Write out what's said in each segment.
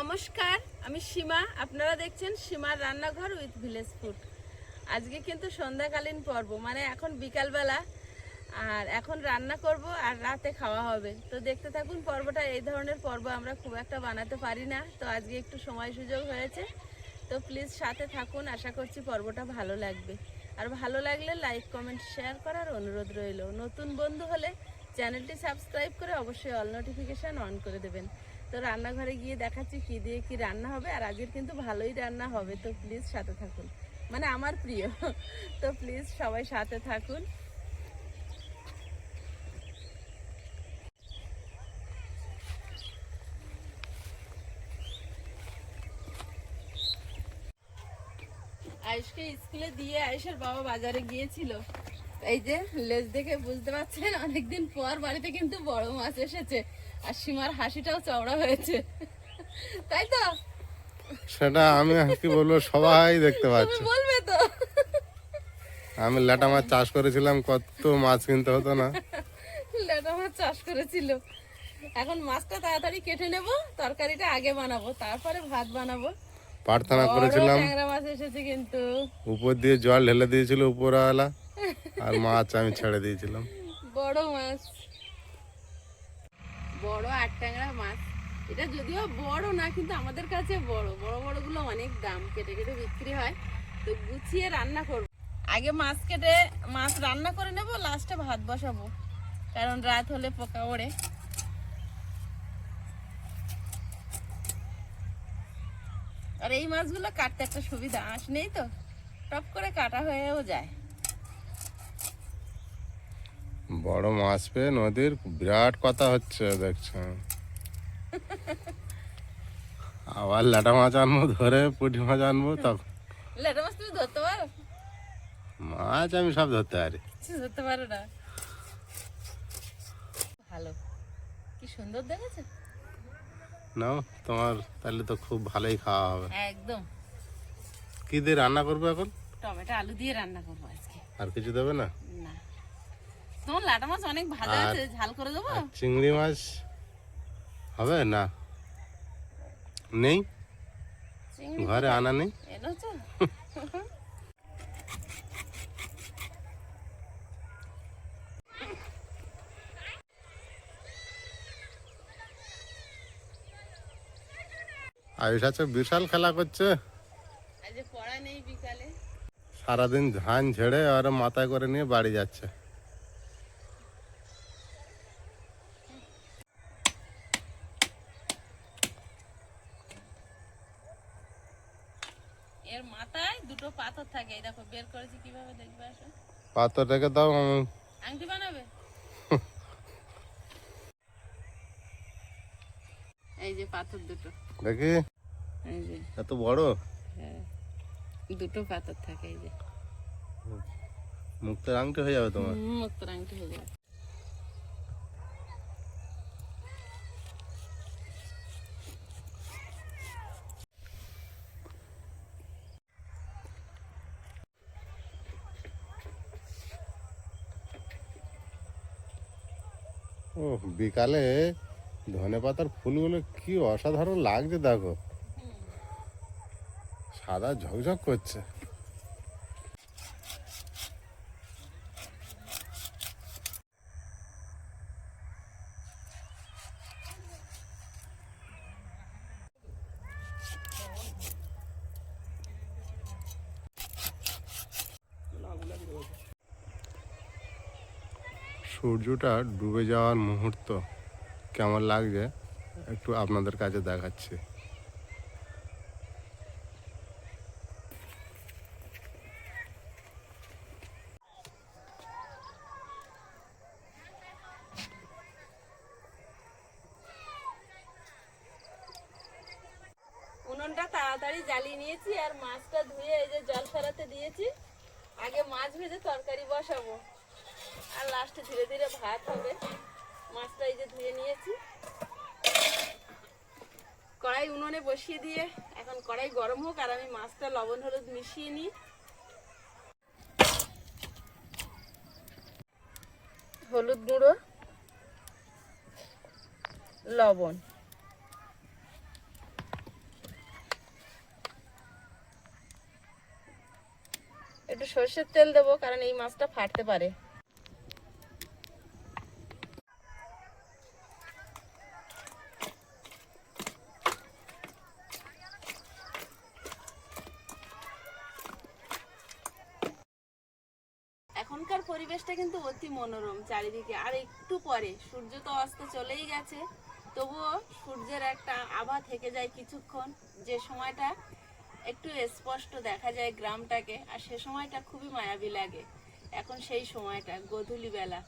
নমস্কার, আমি সীমা। আপনারা দেখছেন সীমার রান্নাঘর উইথ ভিলেজ ফুড। আজকে কিন্তু সন্ধ্যাকালীন পর্ব মানে এখন বিকালবেলা। আর এখন রান্না করব আর রাতে খাওয়া হবে। তো দেখতে থাকুন, পর্বটা এই ধরনের পর্ব আমরা খুব একটা বানাতে পারি না। তো আজকে একটু সময় সুযোগ হয়েছে। তো প্লিজ সাথে থাকুন, আশা করছি পর্বটা ভালো লাগবে। আর ভালো লাগলে লাইক কমেন্ট শেয়ার করার অনুরোধ রইল। নতুন বন্ধু হলে চ্যানেলটি সাবস্ক্রাইব করে অবশ্যই অল নোটিফিকেশান অন করে দেবেন। তো রান্নাঘরে গিয়ে দেখাচ্ছি কি দিয়ে কি রান্না হবে, আর আজকের কিন্তু ভালোই রান্না হবে। তো প্লিজ সাথে থাকুন। মানে আমার প্রিয়। তো প্লিজ সবাই সাথে থাকুন। আয়ুষকে স্কুলে দিয়ে আয়ুষের বাবা বাজারে গিয়েছিল। এই যে, লেজ দেখে বুঝতে পারছেন, অনেকদিন পর বাড়িতে কিন্তু বড় মাছ এসেছে। আর সীমার হাসিটাও চওড়া হয়েছে। তাই তো? সেটা আমি কি বলব সবাই দেখতে পাচ্ছি। বলবে তো। আমি ল্যাটা মাছ চাষ করেছিলাম কত মাছ কিনতে হতো না। ল্যাটা মাছ চাষ করেছিল। এখন মাছটা তাড়াতাড়ি কেটে নেব তরকারিটা আগে বানাবো তারপরে ভাত বানাবো। প্রার্থনা করেছিলাম। মাছ এসেছে কিন্তু। উপর দিয়ে জল ঢেলে দিয়েছিল উপরওয়ালা আর মাছ আমি ছেড়ে দিয়েছিলাম। বড় মাছ। বড় আট ট্যাংরা মাছ। এটা যদিও বড় না, কিন্তু আমাদের কাছে বড়। বড় বড়গুলো অনেক দাম, কেটে কেটে বিক্রি হয়। তো গুছিয়ে রান্না করব। আগে মাছ কেটে, মাছ রান্না করে নেব, লাস্টে ভাত বসাবো। কারণ রাত হলে পোকা ওড়ে। আর এই মাছগুলো কাটতে একটা সুবিধা, আঁশ নেই তো? টপ করে কাটা হয়েও যায়। বড় মাছ পেয়ে নদীর বিরাট কথা হচ্ছে দেখছ। আবার ল্যাটা মাছ আনব ধরে পুঁটি মাছ আনব তখন। লেটা মাছ তুমি ধরতে পারো? মাছ আমি সব ধরতে পারি। ধরতে পারো না। ভালো। কি সুন্দর দেখেছ? নাও তোমার তাহলে তো খুব ভালোই খাওয়া হবে। একদম। কি দিয়ে রান্না করবে এখন? টমেটো আলু দিয়ে রান্না করব আজকে। আর কিছু দেবে না? তোমার লাটা মাছ অনেক আর- আছে ঝাল করে দেবো? চিংড়ি মাছ হবে? না। নেই? ঘরে আনা নেই? আয়ুষ আছে বিশাল খেলা করছে। সারাদিন ধান ঝেড়ে আর মাথায় করে নিয়ে বাড়ি যাচ্ছে এর মাথায় দুটো পাথর থাকে এই দেখো বের করেছি কীভাবে দেখবে আসো পাথর রেখে দাও আংটি বানাবে? এই যে পাথর দুটো। দেখি। এই যে। এত বড়? হ্যাঁ। দুটো পাথর থাকে এই যে। মুক্তের আংটি হয়ে যাবে তোমার। মুক্ত মুক্তোর আংটি হয়ে যাবে ও বিকালে ধনে পাতার ফুলগুলো কি অসাধারণ লাগছে দেখো। সাদা ঝকঝক করছে। সূর্যটা ডুবে যাওয়ার মুহূর্ত কেমন লাগছে? একটু আপনাদের কাছে দেখাচ্ছি। উনুনটা তাড়াতাড়ি জ্বালিয়ে নিয়েছি আর মাছটা ধুয়ে এই যে জল ফেরাতে দিয়েছি। আগে মাছ ভেজে তরকারি বসাবো। আর লাস্টে ধীরে ধীরে ভাত হবে। মাছটা এই যে ধুয়ে নিয়েছি। কড়াই উনুনে বসিয়ে দিয়ে এখন কড়াই গরম হোক, আর আমি মাছটা লবণ হলুদ মিশিয়ে নিই। হলুদ গুঁড়ো, লবণ। একটু সর্ষের তেল দেবো, কারণ এই মাছটা ফাটতে পারে। এখনকার পরিবেশটা কিন্তু অতি মনোরম চারিদিকে। আর একটু পরে, সূর্য তো অস্ত চলেই গেছে, তবুও সূর্যের একটা আভা থেকে যায় কিছুক্ষণ। যে সময়টা একটু স্পষ্ট দেখা যায় গ্রামটাকে, আর সে সময়টা খুবই মায়াবী লাগে। এখন সেই সময়টা, গধূলি বেলা।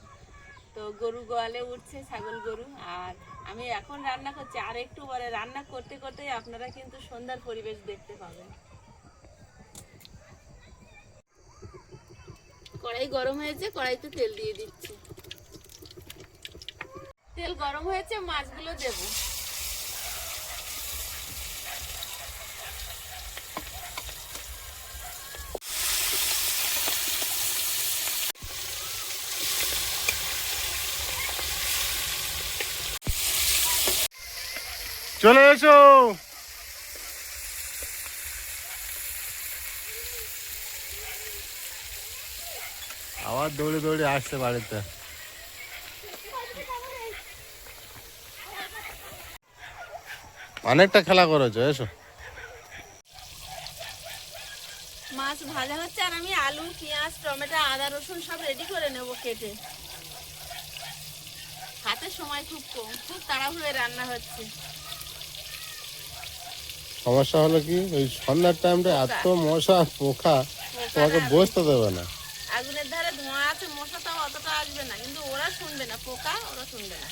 তো গরু গোয়ালে উঠছে ছাগল গরু, আর আমি এখন রান্না করছি। আর একটু পরে রান্না করতে করতেই আপনারা কিন্তু সন্ধ্যার পরিবেশ দেখতে পাবেন। কড়াই গরম হয়েছে কড়াইতে তেল দিয়ে দিচ্ছি। তেল গরম হয়েছে মাছগুলো দেব। চলে এসো আবার দৌড়ে দৌড়ে আসছে বাড়িতে। অনেকটা খেলা করেছ এসো। মাছ ভাজা হচ্ছে আর আমি আলু পেঁয়াজ টমেটো আদা রসুন সব রেডি করে নেব কেটে। হাতে সময় খুব কম খুব তাড়াহুড়ো রান্না হচ্ছে। সমস্যা হলো কি ওই সন্ধ্যার টাইমটা এত মশা পোকা তোমাকে বসতে দেবে না। আগুনের ধারে ধোঁয়া আছে মশা তাও অতটা আসবে না। কিন্তু ওরা শুনবে না পোকা ওরা শুনবে না।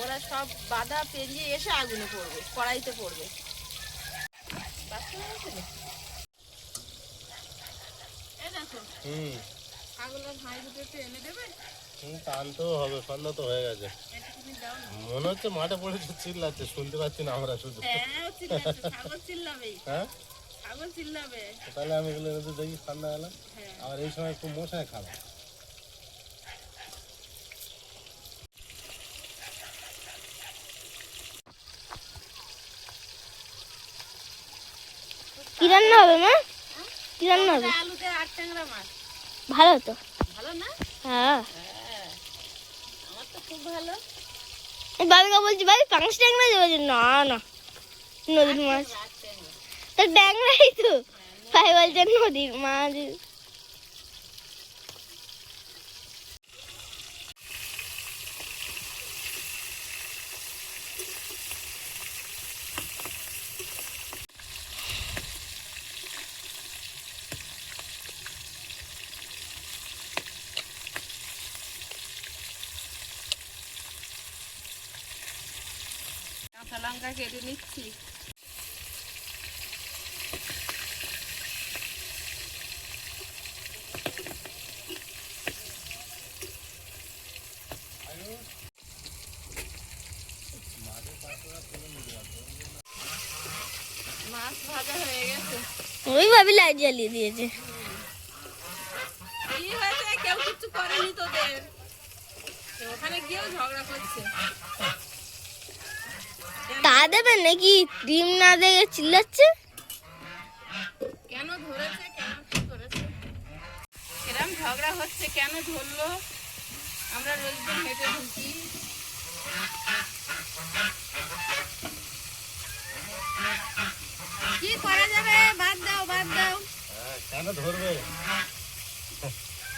ওরা সব বাধা পেরিয়ে এসে আগুনে পড়বে কড়াইতে পড়বে। মনে হচ্ছে মাঠে পড়েছে চিল্লাচ্ছে শুনতে পাচ্ছি না আমরা শুধু। হ্যাঁ চিল্লাবেই। হ্যাঁ? তাহলে আমি এগুলো এনেতে দেখি সন্ধ্যাবেলা হ্যাঁ। আর এই সময় একটু মশায় খাবে। কি রান্না হবে মা? কি রান্না হবে? আলুতে আট ট্যাংরা মাছ। ভালো তো। ভালো না? হ্যাঁ। হ্যাঁ। আমার তো খুব ভালো। বাবাকে বলছি ভাবি পাঁচ ট্যাংরা দেবো যে না না। নদীর মাছ। তো ট্যাংরাই তো। ভাই বলছে নদীর মাছ। কাঁচা লঙ্কা কেটে নিচ্ছি মাছ ভাজা হয়ে গেছে ওই ভাবি লাইট জ্বালিয়ে দিয়েছে। কি হয়েছে কেউ কিছু করেনি তোদের। তো ওখানে গিয়েও ঝগড়া করছে। তা দেবে নাকি? ডিম না দেখে চিল্লাচ্ছে? কেন ধরেছে কেন কি করেছে? এরম ঝগড়া হচ্ছে কেন ধরলো? আমরা রোজ দিন হেঁটে ঢুকি কি করা যাবে বাদ দাও বাদ দাও। হ্যাঁ কেন ধরবে?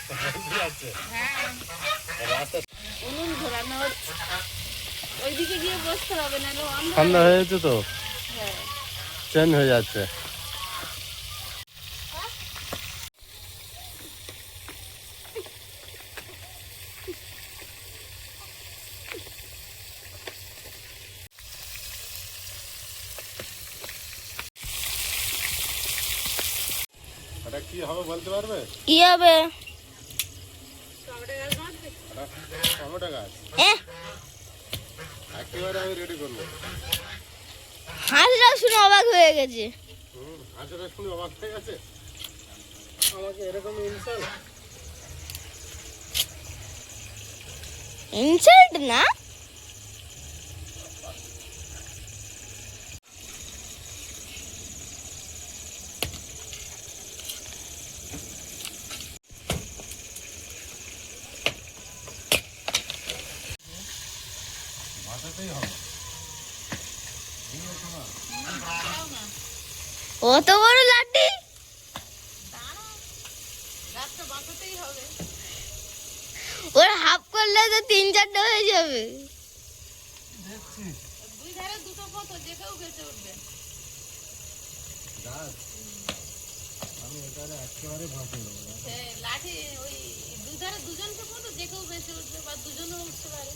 বুঝতে পারছে রাস্তা উনুন ঘোরানো হচ্ছে। ওইদিকে গিয়ে বসতে হবে না ঠান্ডা হয়ে গেছে তো? হ্যাঁ। চেঞ্জ হয়ে যাচ্ছে। কি হবে? টমেটো গাছ একেবারে আমি রেডি করব শুনে অবাক হয়ে গেছে। শুনে অবাক হয়ে গেছে? আমাকে এরকম ইনসাল্ট ইনসাল্ট না? অত বড় লাঠি? বাঁচাতেই হবে ওর হাফ করলে তো তিন চারটে হয়ে যাবে। দুই ধারে দুটো কত যে কেউ বেঁচে উঠবে আমি এটারে একেবারে ভাসিয়ে সে লাঠি ওই দুই ধারে দুজনকে কত যে কেউ বেঁচে উঠবে বা দুজনও উঠতে পারে।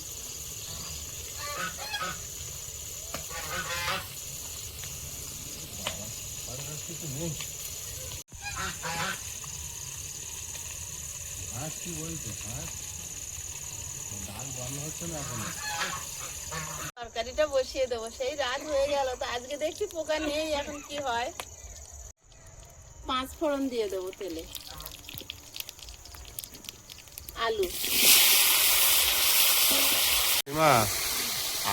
তরকারিটা বসিয়ে দেবো। সেই রাত হয়ে গেল, তো আজকে দেখছি পোকা নেই, এখন কি হয়? পাঁচ ফোড়ন দিয়ে দেবো তেলে। আলু। মা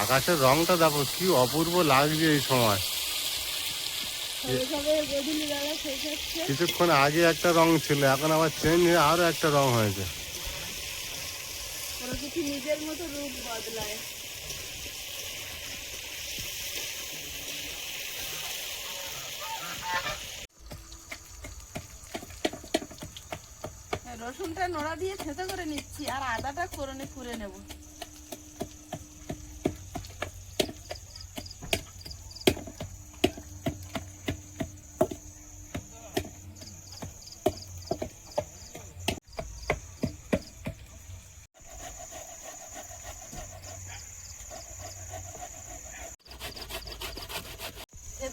আকাশের রংটা দেখো কি অপূর্ব লাগছে এই সময়। কিছুক্ষণ আগে একটা রং ছিল এখন আবার চেঞ্জ হয়ে আরও একটা রং হয়েছে। কোনো নিজের মতো রূপ বদলায়। রসুনটা নোড়া দিয়ে থেতো করে নিচ্ছি আর আদাটা ফোড়নে কুড়ে নেব।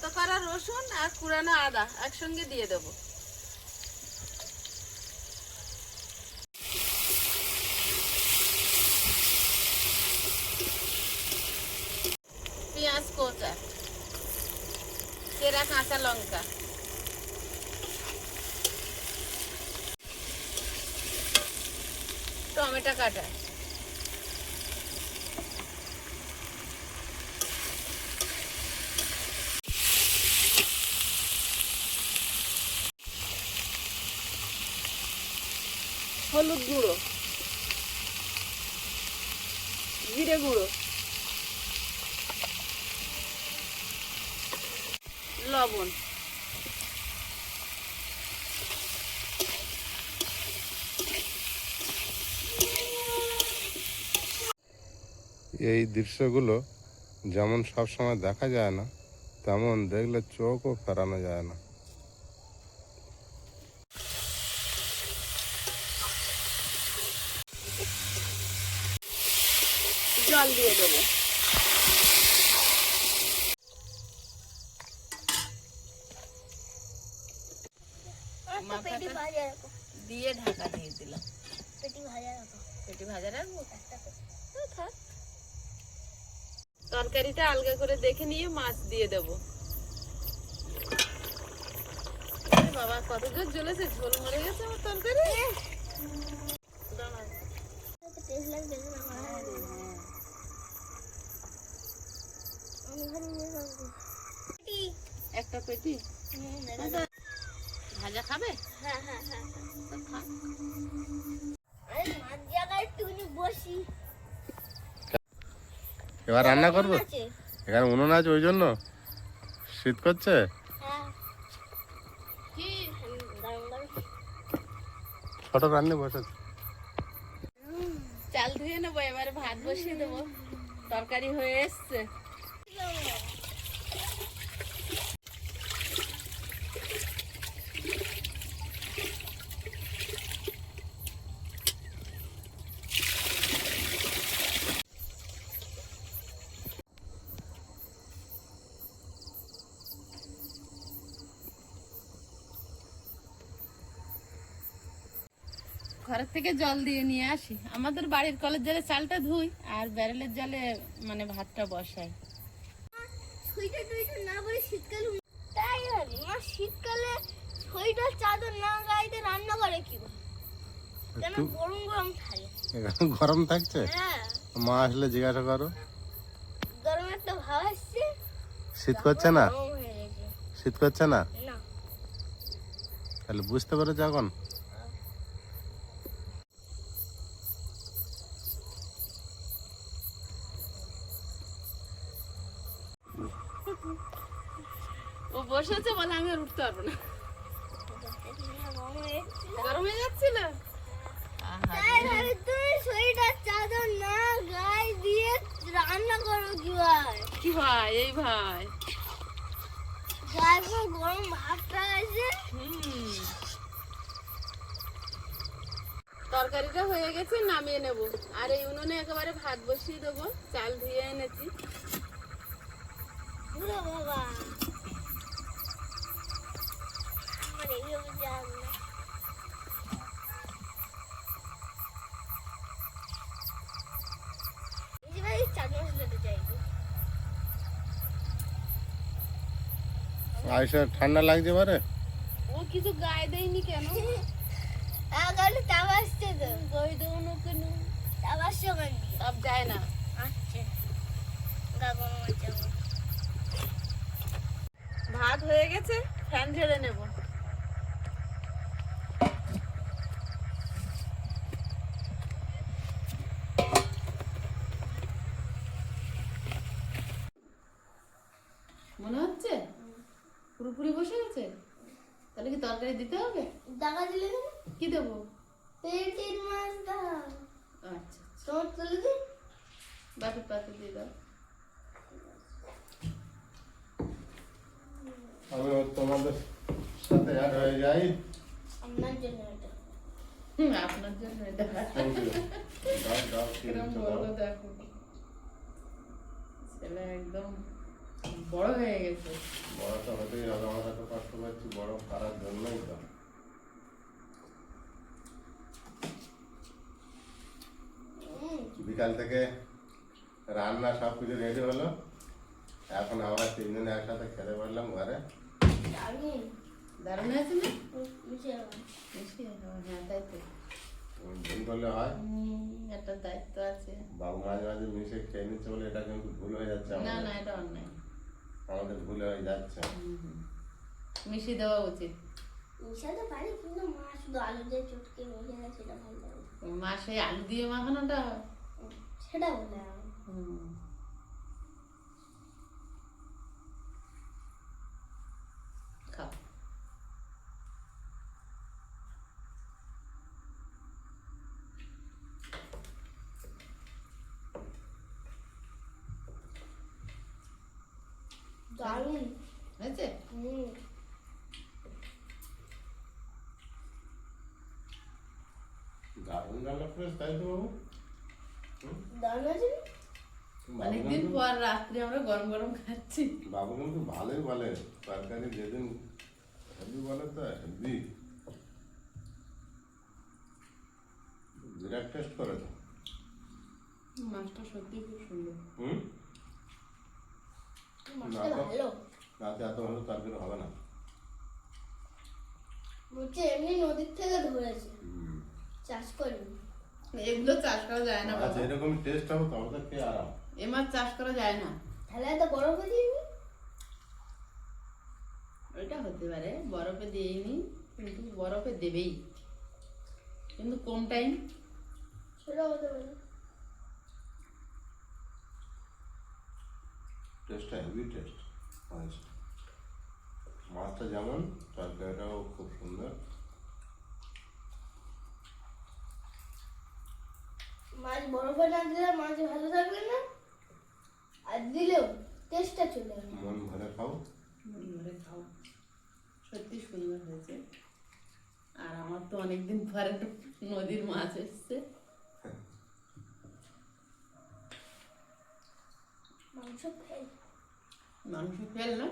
থেতো করা রসুন আর কুড়ানো আদা একসঙ্গে দিয়ে দেবো। পেঁয়াজ, কোচা চেরা কাঁচা লঙ্কা। টমেটো কাটা। জিরে গুঁড়ো। লবণ। এই দৃশ্যগুলো যেমন সব সময় দেখা যায় না, তেমন দেখলে চোখও ফেরানো যায় না জল দিয়ে দেবো পেটি ভাজা রাখো। দিয়ে ঢাকা দিয়ে দিলাম। পেটি ভাজা রাখো। পেটি ভাজা রাখব? থাক। তরকারিটা আলগা করে দেখে নিয়ে মাছ দিয়ে দেবো। বাবা কত জোর জ্বলেছে ঝোল মরে গেছে আমার তরকারি। একটা পেটি। ভাজা খাবে? হ্যাঁ, হ্যাঁ, হ্যাঁ। এবার রান্না করব? এখানে উনুন আছে ওই জন্য? শীত করছে? হ্যাঁ। ছোট রান্না বসেছে চাল ধুয়ে নেব এবারে ভাত বসিয়ে দেবো। তরকারি হয়ে এসছে। ঘরের থেকে জল দিয়ে নিয়ে আসি। আমাদের বাড়ির কলের জলে চালটা ধুই আর ব্যারেলের জলে মানে ভাতটা বসাই। সোয়েটার টোয়েটার না পরে শীতকালে তাই হবে মা শীতকালে সোয়েটার চাদর না গাইতে রান্না করে কি কেন গরম গরম থাকে। গরম থাকছে? হ্যাঁ। মা আসলে জিজ্ঞাসা করো। গরম একটা ভাব আসছে। শীত করছে না? শীত করছে না? না। তাহলে বুঝতে পারো এখন? বসেছে বলে আমি আর উঠতে পারব না। গরম হয়ে যাচ্ছিল? চাদর না গায়ে দিয়ে রান্না করো কি ভাই? কি ভাই এই ভাই। গায়ে গরম ভাবটা আছে তরকারিটা হয়ে গেছে নামিয়ে নেব। আর এই উনুনে একেবারে ভাত বসিয়ে দেবো। চাল ধুয়ে এনেছি। বাবা আমার এইভাবে জান না এই যে ভাই চাট মশলাটা চাইছি আয়সা ঠান্ডা লাগছে পারে ও কিছু গায়ে দেয়নি কেন? আগালে তাপ আসছে তো। গই দেবো কেন? তাপ আসছে ওখান যায় না। আচ্ছা গরম ভাত হয়ে গেছে ফ্যান ঝেড়ে নেব মনে হচ্ছে পুরোপুরি বসে গেছে তাহলে কি তরকারি দিতে হবে টাকা দিলে কি দেবো? পেটির মাছ দাও। আচ্ছা তোমার তুলে দিন বাকি পাতে দিয়ে দাও। আমি তোমাদের সাথে হয়ে যাই। আপনার জন্য এটা। আপনার জন্য এটা। কিরম দেখো। ছেলে একদম বড় হয়ে গেছে। বড় তো হতেই হবে আমরা এত কষ্ট করছি বড় করার জন্যই তো হুম বিকাল থেকে রান্না সব কিছু রেডি হলো। এখন আমরা তিনজনে একসাথে খেতে পারলাম ঘরে। দারুণ। আছে না? হ্যাঁ তাই তো। ভুল করলে হয়। একটা দায়িত্ব আছে। বাবু মাঝে মাঝে মিশে খেয়ে নিচ্ছে বলে এটা কিন্তু ভুল হয়ে যাচ্ছে না না আমাদের এটা অন্যায়। আমাদের ভুল হয়ে যাচ্ছে। মিশিয়ে দেওয়া উচিত। মিশাতে পারি কিন্তু মা শুধু আলু দিয়ে চটকে মিশে গেছে সেটা ভালো লাগে মা সেই আলু দিয়ে মাখানোটা সেটা বলে আমি হুম। খাও দারুণ হয়েছে হুম দারুণ রান্না করেছ তাই তো বাবু দারুণ আছে না? বাবু অনেকদিন পর রাত্রে আমরা গরম গরম খাচ্ছি। বাবু কিন্তু ভালোই বলে তরকারি যেদিন হেভি বলে তো হেভি। বিরাট টেস্ট করে তো। মাছটা সত্যি খুব সুন্দর। হুম? রাতে এত ভালো তরকারি হবে না। বলছে এমনি নদীর থেকে ধরেছে। চাষ করিনি। এগুলো চাষ করা যায় না বাবা। এরকম টেস্ট হবে তবে তো খেয়ে আরাম। এ মাছ চাষ করা যায় না। তাহলে এত বরফ দিইনি? ওইটা হতে পারে বরফে দিইনি কিন্তু বরফে দেবেই। কিন্তু কম টাইম সেটা হতে পারে। টেস্টটা হেভি টেস্ট মাছটা যেমন তরকারিটাও খুব সুন্দর। মাছ বরফে না দিলে মাছ ভালো থাকবে না। আর দিলেও টেস্টটা চলে মন ভরে খাও। মন ভরে খাও। সত্যি সুন্দর হয়েছে। আর আমার তো অনেকদিন পরে নদীর মাছ এসছে। মাংস ফেল। মাংস ফেল না?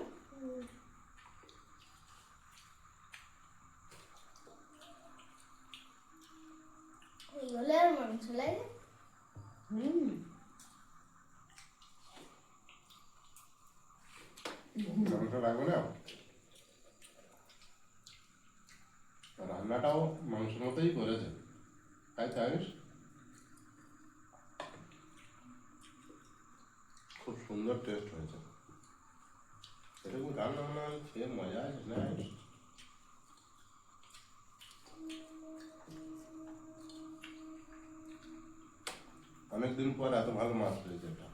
অনেকদিন পর এত ভালো মাছ পেয়েছে এটা।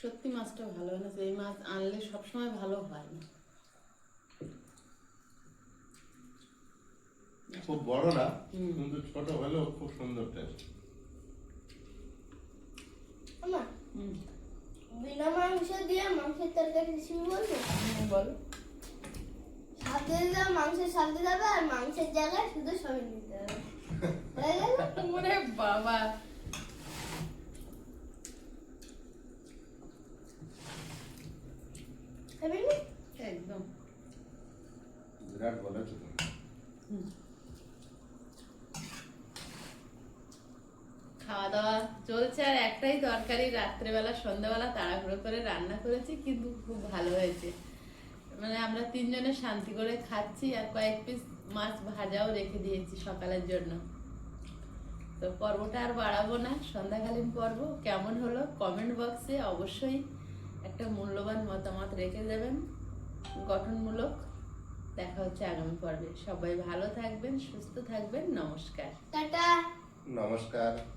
সত্যি মাছটা ভালো হয় না এই মাছ আনলে সবসময় ভালো হয় না। খুব বড় না কিন্তু ছোট হলেও খুব সুন্দর টেস্ট বিনা মাংস দিয়ে মাংসের তরকারি বলব বলো। সাথে মাংসের সাথে যাবে আর মাংসের জায়গায় শুধু সবই নিতে হবে। বাবা খাবি না? একদম। বিরাট বলেছ তুমি খাওয়া দাওয়া চলছে আর একটাই তরকারি রাত্রেবেলা সন্ধ্যাবেলা তাড়াহুড়ো করে রান্না করেছি কিন্তু খুব ভালো হয়েছে। মানে আমরা তিনজনে শান্তি করে খাচ্ছি আর কয়েক পিস মাছ ভাজাও রেখে দিয়েছি সকালের জন্য। তো পর্বটা আর বাড়াবো না সন্ধ্যাকালীন পর্ব। কেমন হলো? কমেন্ট বক্সে অবশ্যই একটা মূল্যবান মতামত রেখে দেবেন। গঠনমূলক। দেখা হচ্ছে আগামী পর্বে। সবাই ভালো থাকবেন সুস্থ থাকবেন। নমস্কার। টাটা। নমস্কার।